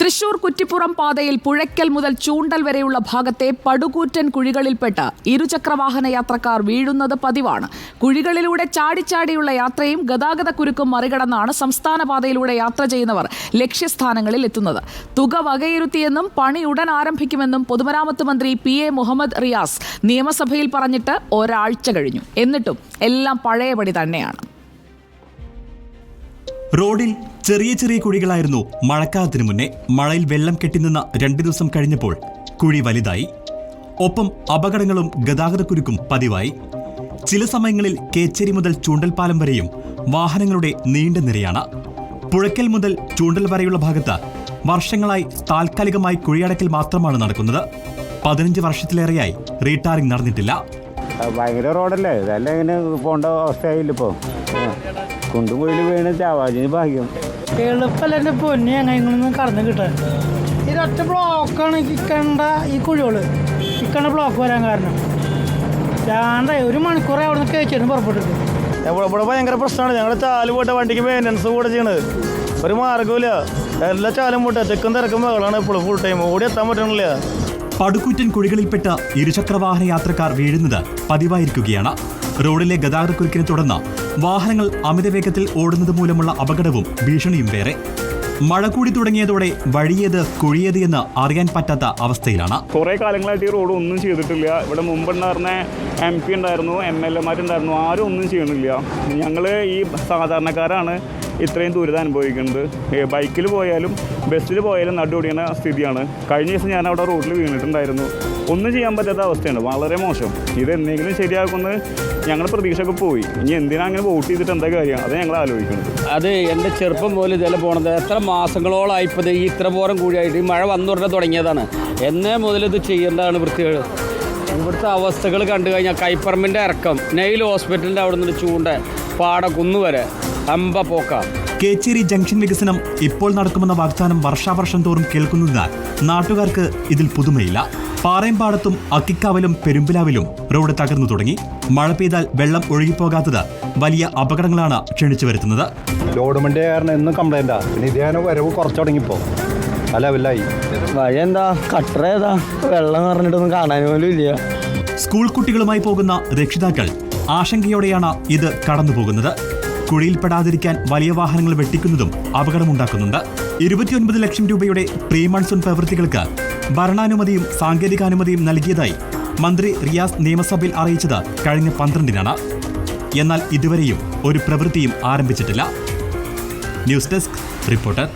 തൃശൂർ കുറ്റിപ്പുറം പാതയിൽ പുഴയ്ക്കൽ മുതൽ ചൂണ്ടൽ വരെയുള്ള ഭാഗത്തെ പടുകൂറ്റൻ കുഴികളിൽപ്പെട്ട് ഇരുചക്രവാഹന യാത്രക്കാർ വീഴുന്നത് പതിവാണ്. കുഴികളിലൂടെ ചാടിച്ചാടിയുള്ള യാത്രയും ഗതാഗത കുരുക്കും മറികടന്നാണ് സംസ്ഥാന പാതയിലൂടെ യാത്ര ചെയ്യുന്നവർ ലക്ഷ്യസ്ഥാനങ്ങളിൽ എത്തുന്നത്. തുക വകയിരുത്തിയെന്നും പണി ഉടൻ ആരംഭിക്കുമെന്നും പൊതുമരാമത്ത് മന്ത്രി പി എ മുഹമ്മദ് റിയാസ് നിയമസഭയിൽ പറഞ്ഞിട്ട് ഒരാഴ്ച കഴിഞ്ഞു. എന്നിട്ടും എല്ലാം പഴയപടി തന്നെയാണ്. റോഡിൽ ചെറിയ ചെറിയ കുഴികളായിരുന്നു മഴക്കാലത്തിനു മുന്നേ മഴയിൽ വെള്ളം കെട്ടി നിന്ന രണ്ടു ദിവസം കഴിഞ്ഞപ്പോൾ കുഴി വലുതായി. ഒപ്പം അപകടങ്ങളും ഗതാഗതക്കുരുക്കും പതിവായി. ചില സമയങ്ങളിൽ കേച്ചേരി മുതൽ ചൂണ്ടൽപ്പാലം വരെയും വാഹനങ്ങളുടെ നീണ്ട നിരയാണ്. പുഴയ്ക്കൽ മുതൽ ചൂണ്ടൽ വരെയുള്ള ഭാഗത്ത് വർഷങ്ങളായി താൽക്കാലികമായി കുഴിയടക്കൽ മാത്രമാണ് നടക്കുന്നത്. പതിനഞ്ച് വർഷത്തിലേറെയായി റീടാറിംഗ് നടന്നിട്ടില്ല. ഭയങ്കര റോഡല്ലേ? ഇതല്ലേ ഇങ്ങനെ പോകേണ്ട അവസ്ഥയായില്ല ഇപ്പോൾ കുണ്ടും കുഴിയിൽ വീണ് ചാവാജിന് ഭാഗ്യം. എളുപ്പമല്ല എന്റെ പൊന്നി അങ്ങനെ കടന്നു കിട്ടാൻ. ഇതൊറ്റ ബ്ലോക്കാണ് ഇക്കണ്ട ഈ കുഴികൾ. ഇക്കണ്ട ബ്ലോക്ക് വരാൻ കാരണം. ചാണ്ട ഒരു മണിക്കൂറേ അവിടെ നിന്ന് കഴിച്ചിട്ട് പുറപ്പെട്ടിട്ട്. ഇവിടെ ഇവിടെ ഭയങ്കര പ്രശ്നമാണ്. ഞങ്ങളുടെ ചാൽ പോട്ടെ വണ്ടിക്ക് മെയിന്റനൻസ് കൂടെ ചെയ്യണത് ഒരു മാർഗമില്ല എല്ലാ ചാലും പോട്ടെ തെക്കും തിരക്കും മകളാണ് ഇപ്പോൾ ഫുൾ ടൈം ഓടി എത്താൻ പറ്റണില്ല. പടുക്കൂറ്റൻ കുഴികളിൽപ്പെട്ട ഇരുചക്രവാഹന യാത്രക്കാർ വീഴുന്നത് പതിവായിരിക്കുകയാണ്. റോഡിലെ ഗതാഗതക്കുരുക്കിനെ തുടർന്ന് വാഹനങ്ങൾ അമിതവേഗത്തിൽ ഓടുന്നത് മൂലമുള്ള അപകടവും ഭീഷണിയും വേറെ. മഴ കൂടി തുടങ്ങിയതോടെ വഴിയത് കുഴിയത് എന്ന് അറിയാൻ പറ്റാത്ത അവസ്ഥയിലാണ്. കുറെ കാലങ്ങളായിട്ട് ഈ റോഡ് ഒന്നും ചെയ്തിട്ടില്ല. ഇവിടെ മുമ്പുണ്ടായിരുന്ന എം പി ഉണ്ടായിരുന്നു എം എൽ എമാരുണ്ടായിരുന്നു. ആരും ഒന്നും ചെയ്യുന്നില്ല ഞങ്ങൾ ഈ സാധാരണക്കാരാണ് ഇത്രയും ദുരിതം അനുഭവിക്കുന്നത്. ബൈക്കിൽ പോയാലും ബസ്സിൽ പോയാലും നടുപൊടിയുന്ന സ്ഥിതിയാണ്. കഴിഞ്ഞ ദിവസം ഞാൻ അവിടെ റോഡിൽ വീണിട്ടുണ്ടായിരുന്നു. ഒന്നും ചെയ്യാൻ പറ്റാത്ത അവസ്ഥയാണ്. വളരെ മോശം. ഇത് എന്തെങ്കിലും ശരിയാക്കുമെന്ന് ഞങ്ങൾ പ്രതീക്ഷയൊക്കെ പോയി. ഇനി എന്തിനാ അങ്ങനെ വോട്ട് ചെയ്തിട്ട് എന്താ കാര്യം? അത് ഞങ്ങൾ ആലോചിക്കുന്നത്. അത് എന്റെ ചെറുപ്പം മുതൽ ഇതെല്ലാം പോണത് എത്ര മാസങ്ങളോളായി ഇപ്പോൾ ഇത് ഈ ഇത്ര പോരം കൂടിയായിട്ട് ഈ മഴ വന്നുടനെ തുടങ്ങിയതാണ്. എന്നേ മുതൽ ഇത് ചെയ്യേണ്ടതാണ് വൃത്തികൾ ഇവിടുത്തെ അവസ്ഥകൾ കണ്ടു കഴിഞ്ഞാൽ കൈപ്പറമ്പിന്റെ ഇറക്കം നെയിൽ ഹോസ്പിറ്റലിന്റെ അവിടെ നിന്ന് ചൂണ്ട പാട കുന്നുവരെ അമ്പ പോക്ക. കേച്ചേരി ജംഗ്ഷൻ വികസനം ഇപ്പോൾ നടക്കുമെന്ന വാഗ്ദാനം വർഷാവർഷം തോറും കേൾക്കുന്നതിനാൽ നാട്ടുകാർക്ക് ഇതിൽ പുതുമയില്ല. പാറയമ്പാടത്തും അക്കിക്കാവിലും പെരുമ്പിലാവിലും റോഡ് തകർന്നു തുടങ്ങി. മഴ പെയ്താൽ വെള്ളം ഒഴുകിപ്പോകാത്തത് വലിയ അപകടങ്ങളാണ് ക്ഷണിച്ചു വരുത്തുന്നത്. കാരണം പിന്നെ ഇത് വരവ് കുറച്ച് എന്താ കട്ടറ ഏതാ? വെള്ളം നിറഞ്ഞിട്ടൊന്നും കാണാൻ പോലും ഇല്ല. സ്കൂൾ കുട്ടികളുമായി പോകുന്ന രക്ഷിതാക്കൾ ആശങ്കയോടെയാണ് ഇത് കടന്നുപോകുന്നത്. കുഴിയിൽപ്പെടാതിരിക്കാൻ വലിയ വാഹനങ്ങൾ വെട്ടിക്കുന്നതും അപകടമുണ്ടാക്കുന്നുണ്ട്. ഇരുപത്തിയൊൻപത് ലക്ഷം രൂപയുടെ പ്രീ മൺസൂൺ പ്രവൃത്തികൾക്ക് ഭരണാനുമതിയും സാങ്കേതികാനുമതിയും നൽകിയതായി മന്ത്രി റിയാസ് നിയമസഭയിൽ അറിയിച്ചത് കഴിഞ്ഞ പന്ത്രണ്ടിനാണ്. എന്നാൽ ഇതുവരെയും ഒരു പ്രവൃത്തിയും ആരംഭിച്ചിട്ടില്ല. News desk reporter